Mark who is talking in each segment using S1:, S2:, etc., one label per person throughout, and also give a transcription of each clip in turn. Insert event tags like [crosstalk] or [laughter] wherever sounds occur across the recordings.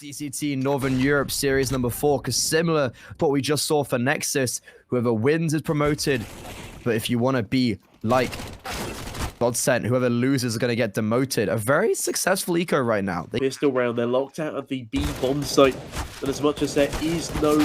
S1: CCT Northern Europe Series number four, because similar to what we just saw for Nexus, whoever wins is promoted. But if you want to be like Godsent, whoever loses is going to get demoted. A very successful eco right now. They
S2: pistol round. They're locked out of the B bomb site. And as much as there is no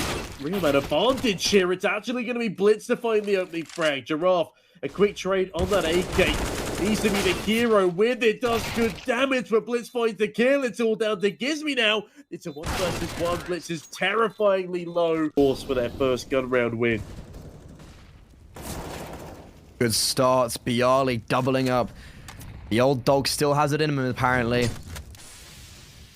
S2: real man advantage here, it's actually going to be Blitz to find the opening frag. Giraffe, a quick trade on that AK. Needs to be the hero with it. Does good damage, but Blitz finds the kill. It's all down to Gizmy now. It's a one versus one. Blitz is terrifyingly low. Force for their first gun round win.
S1: good starts. Bialy doubling up. The old dog still has it in him, apparently.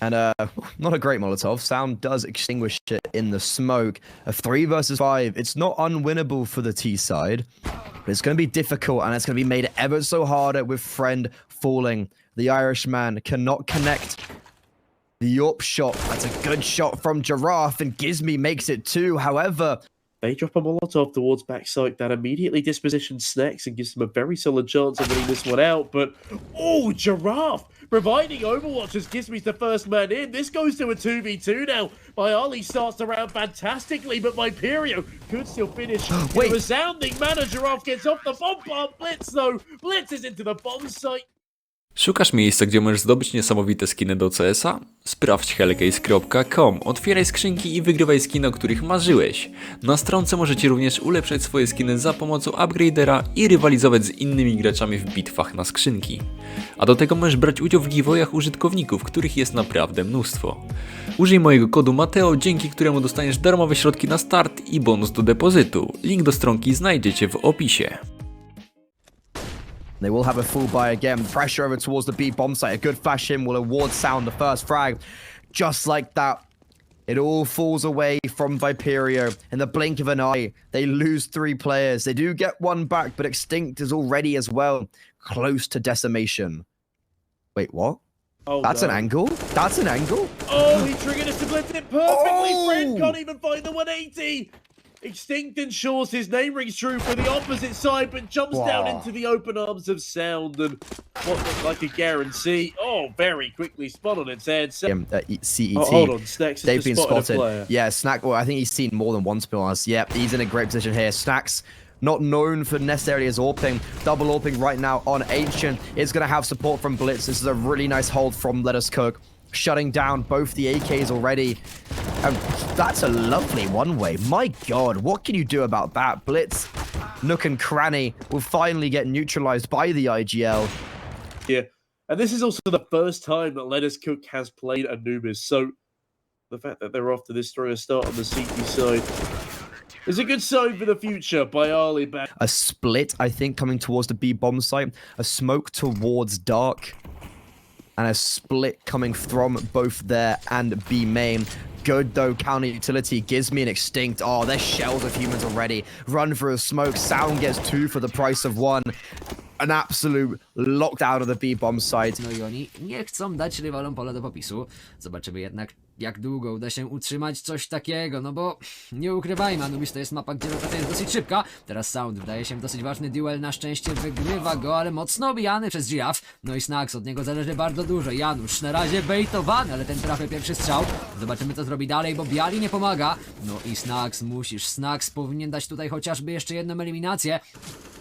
S1: And uh, not a great Molotov. Sound does extinguish it in the smoke. A three versus five. It's not unwinnable for the T side, but it's going to be difficult, and it's going to be made ever so harder with Friend falling. The Irishman cannot connect the up shot. That's a good shot from Giraffe, and Gizmy makes it two. However,
S2: They drop a Molotov towards backside that immediately dispositions Snacks and gives them a very solid chance of winning this one out. But, oh, Giraffe providing Overwatch gives me the first man in. This goes to a 2v2 now. Byali starts the round fantastically, but Myperio could still finish [gasps]
S1: Wait.
S2: resounding manner. Giraffe gets off the bomb bomb. Blitz, though. Blitz is into the bomb site.
S3: Szukasz miejsca, gdzie możesz zdobyć niesamowite skiny do CS-a? Sprawdź hellcase.com, otwieraj skrzynki i wygrywaj skiny, o których marzyłeś. Na stronce możecie również ulepszać swoje skiny za pomocą upgradera i rywalizować z innymi graczami w bitwach na skrzynki. A do tego możesz brać udział w giveawayach użytkowników, których jest naprawdę mnóstwo. Użyj mojego kodu Mateo, dzięki któremu dostaniesz darmowe środki na start i bonus do depozytu. Link do stronki znajdziecie w opisie.
S1: They will have a full buy again. Pressure over towards the B bomb site. A good flash in will award Sound the first frag. Just like that, it all falls away from Viperio. In the blink of an eye, they lose three players. They do get one back, but Extinct is already as well close to decimation. Wait, what?
S2: Oh,
S1: That's
S2: no.
S1: an angle? That's an angle?
S2: Oh, he triggered a split blitz it perfectly.
S1: Oh!
S2: Friend can't even find the 180. Extinct ensures his name rings true for the opposite side, but jumps down into the open arms of Sound and what looked like a guarantee. Oh, very quickly spot on its head.
S1: Um, uh, E- CET.
S2: oh, hold on, Snacks
S1: They've been
S2: spotted,
S1: spotted. Yeah, Snack. Well, I think he's seen more than once, to be honest. Yep, he's in a great position here. Snacks, not known for necessarily his AWPing. Double AWPing right now on Ancient. Is going to have support from Blitz. This is a really nice hold from Let Us Cook. Shutting down both the AKs already. And that's a lovely one way. My god, what can you do about that? Blitz, Nook, and Cranny will finally get neutralized by the IGL.
S2: Yeah. And this is also the first time that Lettuce Cook has played Anubis. So the fact that they're off to this strong a start on the CT side is a good sign for the future by Ali back.
S1: a split, I think, coming towards the B bomb site, a smoke towards dark, and a split coming from both there and B main. Good though, counter utility gives me an extinct. Oh, they're shells of humans already. Run for a smoke. Sound gets two for the price of one. An absolute locked out of the B bomb site.
S4: No i oni nie chcą dać rywalom pola do popisu. Zobaczymy jednak, jak długo uda się utrzymać coś takiego, no bo nie ukrywajmy, Anubis to jest mapa, gdzie rotacja jest dosyć szybka. Teraz Sound wydaje się dosyć ważny duel, na szczęście wygrywa go, ale mocno obijany przez Giraffe. No i Snax, od niego zależy bardzo dużo. Janusz na razie bejtowany, ale ten trafia pierwszy strzał. Zobaczymy co zrobi dalej, bo Biali nie pomaga. No i Snax, musisz, Snax powinien dać tutaj chociażby jeszcze jedną eliminację.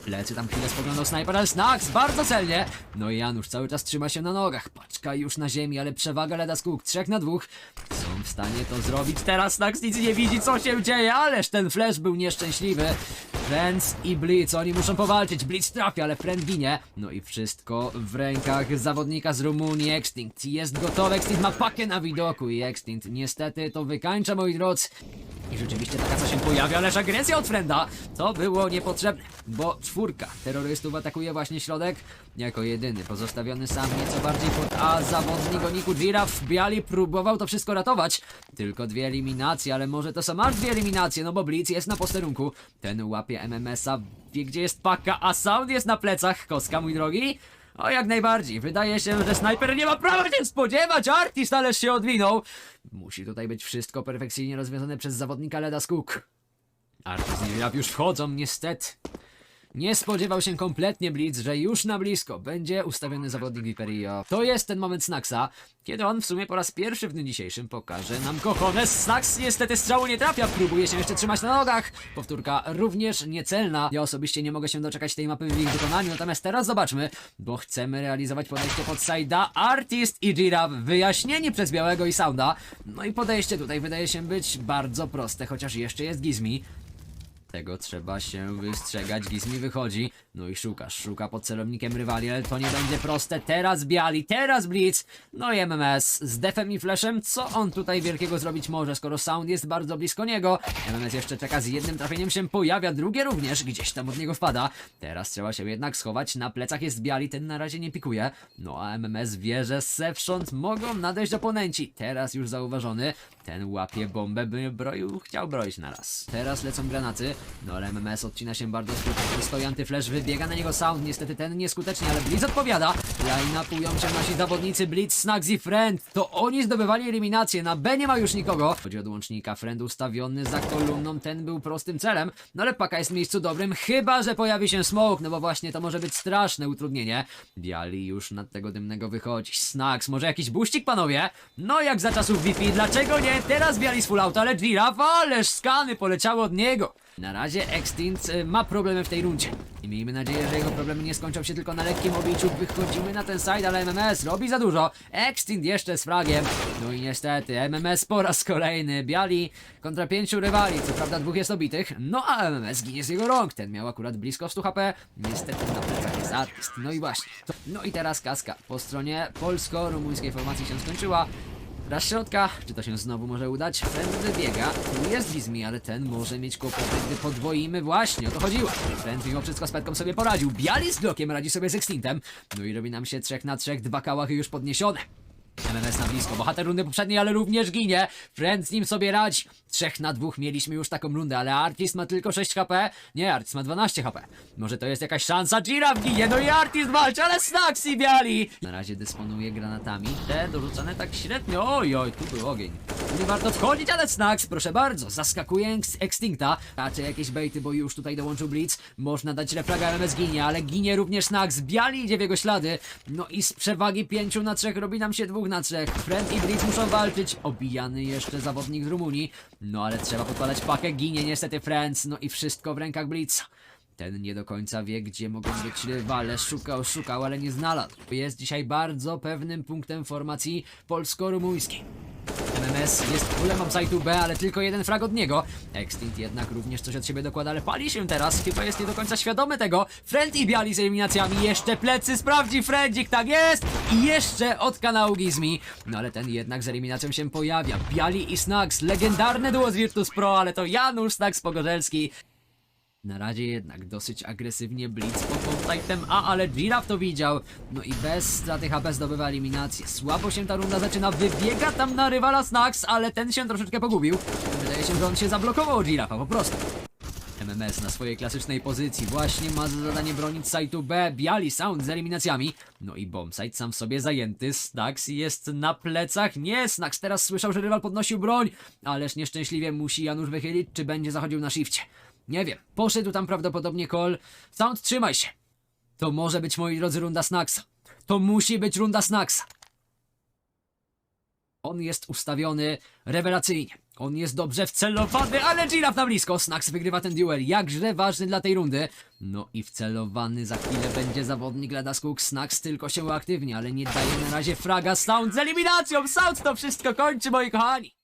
S4: Plecy tam chwilę spoglądał snajper, ale Snax bardzo celnie. No i Janusz cały czas trzyma się na nogach. Paczka już na ziemi, ale przewaga Leda Skuk. Trzech na dwóch. Są w stanie to zrobić. Teraz Snax nic nie widzi, co się dzieje, ależ ten flash był nieszczęśliwy. Friends i Blitz, oni muszą powalczyć. Blitz trafia, ale Friend ginie. No i wszystko w rękach zawodnika z Rumunii. Extinct jest gotowy. Extinct ma pakę na widoku i Extinct niestety to wykańcza, moi drodzy. I rzeczywiście taka co się pojawia, ależ agresja od Frenda to było niepotrzebne, bo czwórka terrorystów atakuje właśnie środek jako jedyny, pozostawiony sam nieco bardziej pod A zawodnik o Niku Giraffe Biali próbował to wszystko ratować, tylko dwie eliminacje, ale może to są aż dwie eliminacje, no bo Blitz jest na posterunku, ten łapie MMS-a, wie gdzie jest paka, a Sound jest na plecach, koska mój drogi. O, jak najbardziej. Wydaje się, że snajper nie ma prawa się spodziewać. Artist ależ się odwinął. Musi tutaj być wszystko perfekcyjnie rozwiązane przez zawodnika Leda Skuk. Artist i Giraffe już wchodzą, niestety. Nie spodziewał się kompletnie Blitz, że już na blisko będzie ustawiony zawodnik Viperio. To jest ten moment Snacksa, kiedy on w sumie po raz pierwszy w dniu dzisiejszym pokaże nam kochones. Snax niestety strzału nie trafia, próbuje się jeszcze trzymać na nogach. Powtórka również niecelna. Ja osobiście nie mogę się doczekać tej mapy w ich wykonaniu, natomiast teraz zobaczmy, bo chcemy realizować podejście pod Side'a, Artist i Giraffe wyjaśnieni przez Białego i Sounda. No i podejście tutaj wydaje się być bardzo proste, chociaż jeszcze jest Gizmi. Tego trzeba się wystrzegać. Gizmi wychodzi. No i szuka, szuka pod celownikiem rywali, ale to nie będzie proste. Teraz Biali, teraz Blitz. No i MMS z defem i flashem. Co on tutaj wielkiego zrobić może, skoro Sound jest bardzo blisko niego? MMS jeszcze czeka z jednym trafieniem się pojawia, drugie również gdzieś tam od niego wpada. Teraz trzeba się jednak schować. Na plecach jest Biali, ten na razie nie pikuje. No a MMS wie, że zewsząd mogą nadejść oponenci. Teraz już zauważony. Ten łapie bombę, by broił, chciał broić na raz. Teraz lecą granaty. No ale MMS odcina się bardzo skutecznie. Stoi antyflash, wybiega na niego sound. Niestety ten nieskutecznie, ale Blitz odpowiada. Line-upują się nasi zawodnicy Blitz, Snags i Friend. To oni zdobywali eliminację. Na B nie ma już nikogo. Chodzi o łącznika. Friend ustawiony za kolumną. Ten był prostym celem. No ale paka jest w miejscu dobrym. Chyba, że pojawi się smoke. No bo właśnie to może być straszne utrudnienie. Biali już nad tego dymnego wychodzi. Snags, może jakiś buścik, panowie? No jak za czasów Wi-Fi, dlaczego nie? Teraz Biali z full out, ale Giraffe, ależ skany poleciały od niego. Na razie Extinct y, ma problemy w tej rundzie. I miejmy nadzieję, że jego problemy nie skończą się tylko na lekkim obiciu. Wychodzimy na ten side, ale MMS robi za dużo. Extinct jeszcze z fragiem. No i niestety, MMS po raz kolejny. Biali kontra pięciu rywali. Co prawda dwóch jest obitych. No a MMS ginie z jego rąk. Ten miał akurat blisko 100 HP. Niestety na plecach jest artyst. No i właśnie. No i teraz kaska. Po stronie polsko-rumuńskiej formacji się skończyła. Raz środka, czy to się znowu może udać? Friend wybiega, tu jest Gizmi, ale ten może mieć kłopoty, gdy podwoimy właśnie, o to chodziło. Friend mimo wszystko z petką sobie poradził, Biali z blokiem radzi sobie z Extintem, no i robi nam się trzech na trzech, dwa kałachy już podniesione. MMS na blisko, bohater rundy poprzedniej, ale również ginie. Friend z nim sobie radzi. Trzech na dwóch mieliśmy już taką rundę, ale Artist ma tylko 6 HP. Nie, Artist ma 12 HP. Może to jest jakaś szansa? Giraffe ginie, no i Artist walczy, ale Snax i Biali. Na razie dysponuje granatami. Te dorzucane tak średnio. Oj, oj, tu był ogień. Nie warto wchodzić, ale Snax, proszę bardzo, zaskakuje Ex- Extincta. Raczej jakieś bejty, bo już tutaj dołączył Blitz. Można dać refraga, MMS ginie, ale ginie również Snax. Biali idzie w jego ślady. No i z przewagi 5 na 3 robi nam się dwóch na trzech. Friend i Blitz muszą walczyć. Obijany jeszcze zawodnik z Rumunii. No ale trzeba podkładać pakę. Ginie niestety Friends. No i wszystko w rękach Blitza. Ten nie do końca wie, gdzie mogą być rywale. Szukał, szukał, ale nie znalazł. Jest dzisiaj bardzo pewnym punktem formacji polsko-rumuńskiej. MMS jest królem upside'u B, ale tylko jeden frag od niego. Extinct jednak również coś od siebie dokłada, ale pali się teraz. Chyba jest nie do końca świadomy tego. Friend i Biali z eliminacjami. Jeszcze plecy sprawdzi Friendzik, tak jest! I jeszcze od kanału Gizmi. No ale ten jednak z eliminacją się pojawia. Biali i Snags. Legendarne duo z Virtus Pro, ale to Janusz Snags Pogorzelski. Na razie jednak dosyć agresywnie Blitz pod kontaktem A, ale Giraffe to widział. No i bez straty HP zdobywa eliminację. Słabo się ta runda zaczyna, wybiega tam na rywala Snax, ale ten się troszeczkę pogubił. Wydaje się, że on się zablokował od Giraffa, po prostu. MMS na swojej klasycznej pozycji właśnie ma za zadanie bronić sajtu B, Biali Sound z eliminacjami. No i bombsite sam w sobie zajęty, Snax jest na plecach. Nie, Snax teraz słyszał, że rywal podnosił broń, ależ nieszczęśliwie musi Janusz wychylić, czy będzie zachodził na shifcie. Nie wiem, poszedł tam prawdopodobnie call. Sound, trzymaj się. To może być, moi drodzy, runda Snaxa. To musi być runda Snaxa. On jest ustawiony rewelacyjnie. On jest dobrze wcelowany, ale Giraffe na blisko. Snax wygrywa ten duel. Jakże ważny dla tej rundy. No i wcelowany za chwilę będzie zawodnik Lada Skuk. Snax tylko się uaktywnia, ale nie daje na razie fraga. Sound z eliminacją. Sound to wszystko kończy, moi kochani.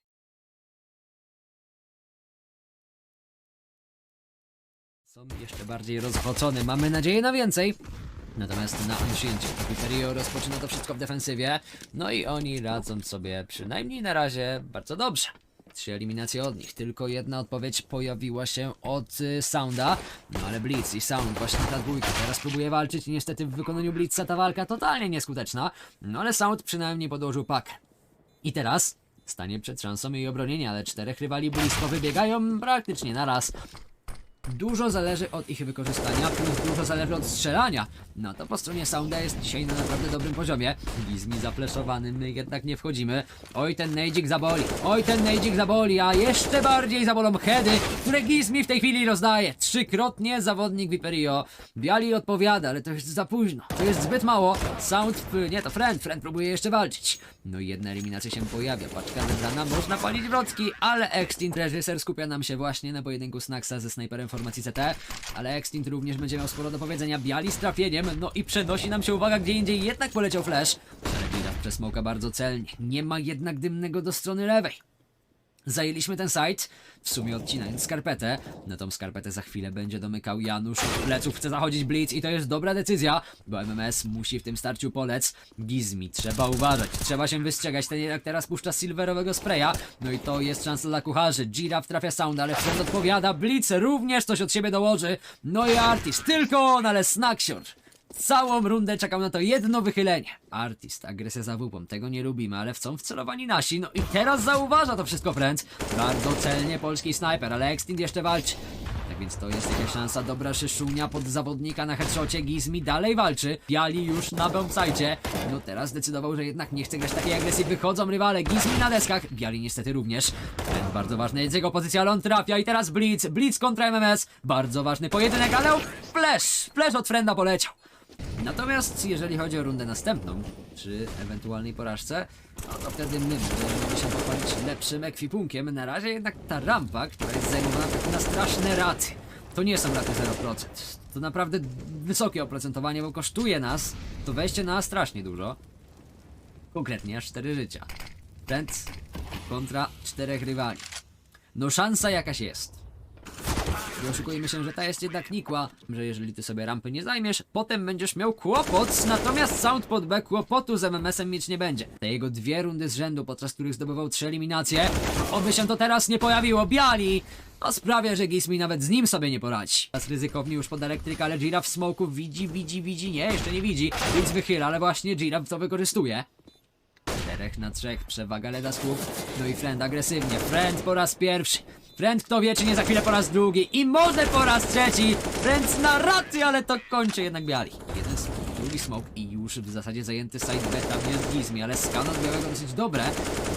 S4: Są jeszcze bardziej rozwocone. Mamy nadzieję na więcej. Natomiast na Anciencie Viperio rozpoczyna to wszystko w defensywie. No i oni radzą sobie przynajmniej na razie bardzo dobrze. Trzy eliminacje od nich, tylko jedna odpowiedź pojawiła się od y, Sounda. No ale Blitz i Sound, właśnie ta dwójka, teraz próbuje walczyć. Niestety w wykonaniu Blitza ta walka totalnie nieskuteczna. No ale Sound przynajmniej podłożył pakę. I teraz stanie przed szansą jej obronienia, ale czterech rywali blisko wybiegają praktycznie na raz. Dużo zależy od ich wykorzystania, plus dużo zależy od strzelania. No to po stronie Sounda jest dzisiaj na naprawdę dobrym poziomie. Gizmi zapleszowany, my jednak nie wchodzimy. Oj, ten nejdzik zaboli, oj, ten nejdzik zaboli, a jeszcze bardziej zabolą heady, które Gizmi w tej chwili rozdaje. Trzykrotnie zawodnik Viperio. Biali odpowiada, ale to jest za późno. To jest zbyt mało. Sound, nie to Friend, Friend próbuje jeszcze walczyć. No i jedna eliminacja się pojawia, paczka wybrana, można palić wrotki, ale Extint reżyser skupia nam się właśnie na pojedynku Snacksa ze snajperem formacji CT, ale Extint również będzie miał sporo do powiedzenia, Biali z trafieniem, no i przenosi nam się uwaga gdzie indziej, jednak poleciał flash, ale Bida przesmoka bardzo celnie, nie ma jednak dymnego do strony lewej. Zajęliśmy ten site, w sumie odcinając skarpetę. Na tą skarpetę za chwilę będzie domykał Janusz. Od pleców chce zachodzić Blitz i to jest dobra decyzja, bo MMS musi w tym starciu polec. Gizmi, trzeba uważać, trzeba się wystrzegać. Ten jednak teraz puszcza silverowego spraya. No i to jest szansa dla kucharzy. Giraffe trafia sound, ale Friend odpowiada. Blitz również coś od siebie dołoży. No i Artist, tylko on, ale Snacksior. Całą rundę czekał na to jedno wychylenie. Artist, agresja za wupą, tego nie lubimy, ale w wcelowani nasi. No i teraz zauważa to wszystko Friends. Bardzo celnie polski snajper, ale Extint jeszcze walczy. Tak więc to jest jakaś szansa, dobra szyszunia pod zawodnika na headshocie, Gizmi dalej walczy. Biali już na bombsite. No teraz zdecydował, że jednak nie chce grać takiej agresji, wychodzą rywale, Gizmi na deskach, Biali niestety również. Ten bardzo ważny jest jego pozycja, ale on trafia i teraz Blitz, Blitz kontra MMS. Bardzo ważny pojedynek, ale flash, flash od Frenda poleciał. Natomiast jeżeli chodzi o rundę następną, przy ewentualnej porażce, no to wtedy my będziemy się pochwalić lepszym ekwipunkiem. Na razie jednak ta rampa, która jest zajmowana tak na straszne raty. To nie są raty 0%. To naprawdę wysokie oprocentowanie, bo kosztuje nas to wejście na strasznie dużo. Konkretnie aż 4 życia. Friends kontra czterech rywali. No szansa jakaś jest. Nie oszukujmy się, że ta jest jednak nikła, że jeżeli ty sobie rampy nie zajmiesz, potem będziesz miał kłopot, natomiast Sound pod B kłopotu z MMS-em mieć nie będzie. Te jego dwie rundy z rzędu, podczas których zdobywał trzy eliminacje, oby się to teraz nie pojawiło, Biali! To sprawia, że Gizmi nawet z nim sobie nie poradzi. Teraz ryzykownie już pod elektryka, ale Gira w smoku widzi, widzi, widzi, nie, jeszcze nie widzi, więc wychyla, ale właśnie Gira to wykorzystuje. Czterech na trzech, przewaga Leda Scoop. No i Friend agresywnie. Friend po raz pierwszy. Friend kto wie, czy nie za chwilę po raz drugi. I może po raz trzeci. Friend na raty, ale to kończy jednak Biali. Jeden smoke, drugi smoke i już w zasadzie zajęty side beta jest Gizmi, ale skan od białego dosyć dobre.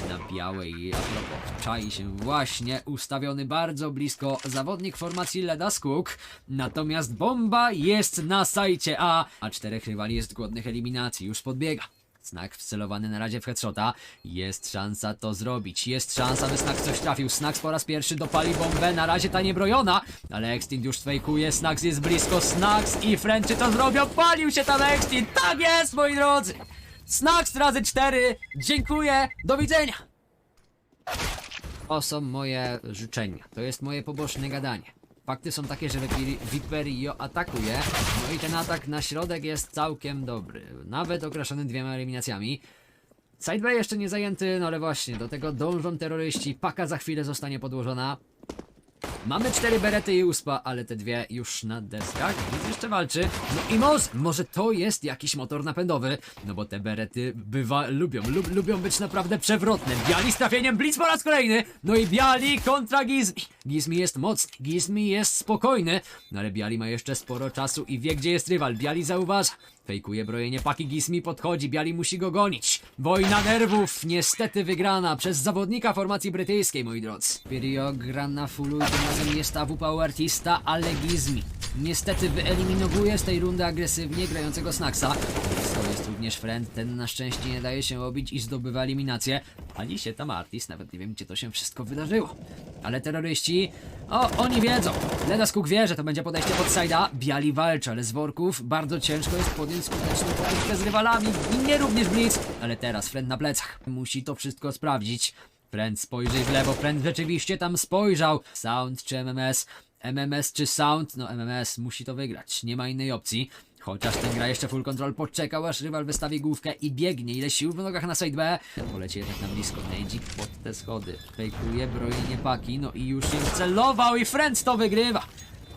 S4: Na białej, a propos, czai się właśnie ustawiony bardzo blisko zawodnik formacji Leda Skook. Natomiast bomba jest na sajcie A, a czterech rywali jest głodnych eliminacji. Już podbiega. Snak wcelowany na razie w headshota. Jest szansa to zrobić. Jest szansa, by Snack coś trafił. Snack po raz pierwszy dopali bombę. Na razie ta niebrojona. Ale Extint już fejkuje. Snacks jest blisko. Snacks i French to zrobią. Palił się tam Extint. Tak jest, moi drodzy. Snacks razy cztery. Dziękuję. Do widzenia. To są moje życzenia. To jest moje poboczne gadanie. Fakty są takie, że Viperi- Viperio atakuje, no i ten atak na środek jest całkiem dobry. Nawet okraszony dwiema eliminacjami. Side B jeszcze nie zajęty, no ale właśnie, do tego dążą terroryści. Paka za chwilę zostanie podłożona. Mamy cztery berety i uspa, ale te dwie już na deskach. Nic jeszcze walczy. No i moc! Może to jest jakiś motor napędowy. No bo te berety bywa, lubią, lub, lubią być naprawdę przewrotne. Biali z trafieniem Blitz po raz kolejny. No i Biali kontra Gizmi. Gizmi jest mocny, Gizmi jest spokojny. No ale Biali ma jeszcze sporo czasu i wie gdzie jest rywal. Biali zauważa. Fejkuje brojenie paki Gizmi, podchodzi, Biali musi go gonić. Wojna nerwów, niestety wygrana przez zawodnika formacji brytyjskiej, moi drodzy. Pirio gra na fullu razem jest AWP artista, ale Gizmi. Niestety wyeliminowuje z tej rundy agresywnie grającego Snacksa. To jest również friend, ten na szczęście nie daje się obić i zdobywa eliminację. Pali się tam artist, nawet nie wiem gdzie to się wszystko wydarzyło. Ale terroryści, o, oni wiedzą. Leda Skuk wie, że to będzie podejście pod side'a. Biali walczy, ale z worków bardzo ciężko jest podjąć skuteczną walkę z rywalami. Nie również Blitz, ale teraz friend na plecach. Musi to wszystko sprawdzić. Friend spojrzy w lewo, Friend rzeczywiście tam spojrzał. Sound czy MMS? MMS czy Sound? No MMS musi to wygrać, nie ma innej opcji. Chociaż ten gra jeszcze full control poczekał aż rywal wystawi główkę i biegnie. Ile sił w nogach na side B. Poleci jednak na blisko. Nejdzik pod te schody. Fejkuje brojenie paki. No i już się celował i Friends to wygrywa.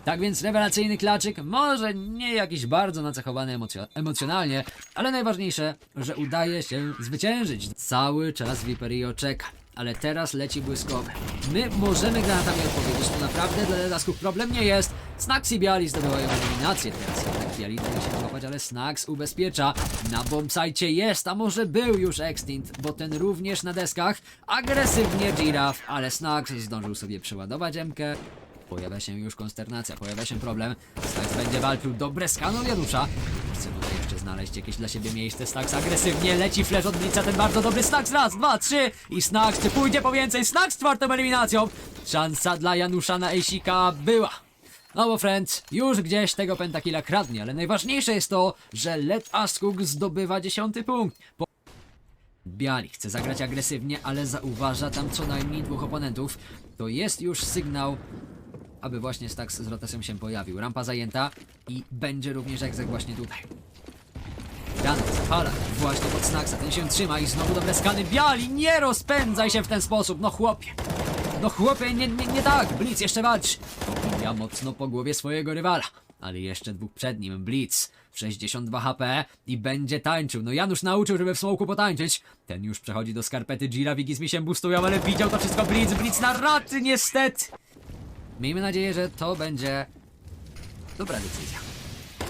S4: Tak więc rewelacyjny klaczyk, może nie jakiś bardzo nacechowany emocjo- emocjonalnie, ale najważniejsze, że udaje się zwyciężyć. Cały czas Viperio czeka. Ale teraz leci błyskowy. My możemy granatami odpowiedzieć, to naprawdę dla lasków problem nie jest. Snax i Biali zdobywają eliminację teraz, jednak Biali daje się złapać, ale Snax ubezpiecza. Na bombsite jest, a może był już Extinct, bo ten również na deskach. Agresywnie Giraffe, ale Snax zdążył sobie przeładować MK. Pojawia się już konsternacja, pojawia się problem. Stax będzie walczył, dobre skano Janusza. Chce znaleźć jakieś dla siebie miejsce. Stax agresywnie leci flash od Blitza, ten bardzo dobry Stax. Raz, dwa, trzy i Snax, czy pójdzie po więcej? Snax czwartą eliminacją. Szansa dla Janusza na Ejsika była. No bo friends, już gdzieś tego pentakilla kradnie, ale najważniejsze jest to, że Let Askug zdobywa dziesiąty punkt. Po Biali chce zagrać agresywnie, ale zauważa tam co najmniej dwóch oponentów. To jest już sygnał, aby właśnie Stax z rotacją się pojawił. Rampa zajęta i będzie również egzek właśnie tutaj. Granat zapala właśnie pod Snaxa, ten się trzyma i znowu dobre skany. Biali, nie rozpędzaj się w ten sposób, no chłopie. No chłopie, nie, nie, nie tak, Blitz jeszcze walczy. Obija mocno po głowie swojego rywala. Ale jeszcze dwóch przed nim, Blitz w 62 HP i będzie tańczył. No Janusz nauczył, żeby w smoku potańczyć. Ten już przechodzi do skarpety Gira, Wigis mi się boostują, ale widział to wszystko Blitz, Blitz na raty niestety. Miejmy nadzieję, że to będzie dobra decyzja.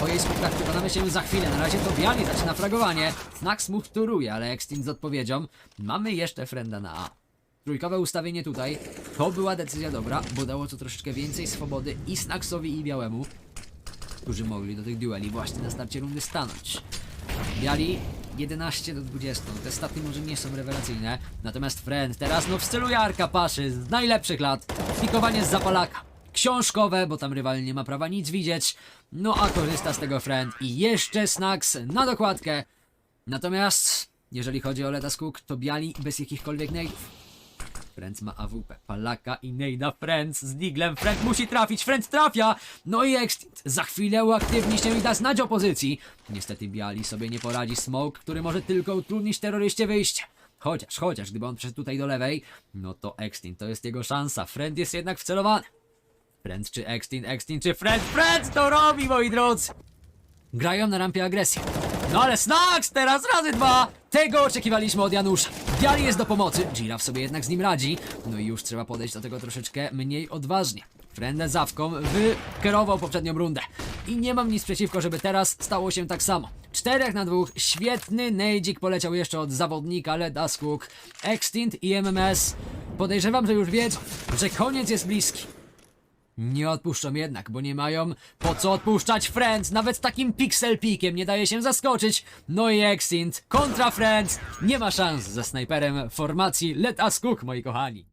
S4: O jej skutkach przekonamy się za chwilę. Na razie to Biali zaczyna fragowanie. Snax mu wtóruje, ale Extin z odpowiedzią. Mamy jeszcze Frenda na A. Trójkowe ustawienie tutaj. To była decyzja dobra, bo dało to troszeczkę więcej swobody i Snaxowi i Białemu, którzy mogli do tych dueli właśnie na starcie rundy stanąć. Biali 11 do 20. Te staty może nie są rewelacyjne. Natomiast Friend teraz no w stylu Jarka Paszy z najlepszych lat. Pikowanie z zapalaka. Książkowe, bo tam rywal nie ma prawa nic widzieć. No a korzysta z tego Friend i jeszcze Snax na dokładkę. Natomiast jeżeli chodzi o Letas Cook, to Biali bez jakichkolwiek nade'ów. Friends ma AWP, Palaka i Nejda Friends z Diglem. Friend musi trafić, Friend trafia! No i Extinct. Za chwilę uaktywni się i da znać opozycji. Niestety Biali sobie nie poradzi Smoke, który może tylko utrudnić terroryście wyjście. Chociaż, chociaż, gdyby on przyszedł tutaj do lewej, no to Extinct to jest jego szansa. Friend jest jednak wcelowany. Friend czy Extinct, Extinct czy Friend? Friend to robi, moi drodzy! Grają na rampie agresji. No ale Snax teraz razy dwa! Tego oczekiwaliśmy od Janusza. Biali jest do pomocy, Giraffe sobie jednak z nim radzi. No i już trzeba podejść do tego troszeczkę mniej odważnie. Frendę zawką wykierował poprzednią rundę. I nie mam nic przeciwko, żeby teraz stało się tak samo. Czterech na dwóch, świetny nejdzik poleciał jeszcze od zawodnika Leda Cook, Extint i MMS. Podejrzewam, że już wiedzą, że koniec jest bliski. Nie odpuszczą jednak, bo nie mają po co odpuszczać Friends. Nawet takim pixel pikiem nie daje się zaskoczyć. No i Exint kontra Friends. Nie ma szans ze snajperem formacji Let Us Cook, moi kochani.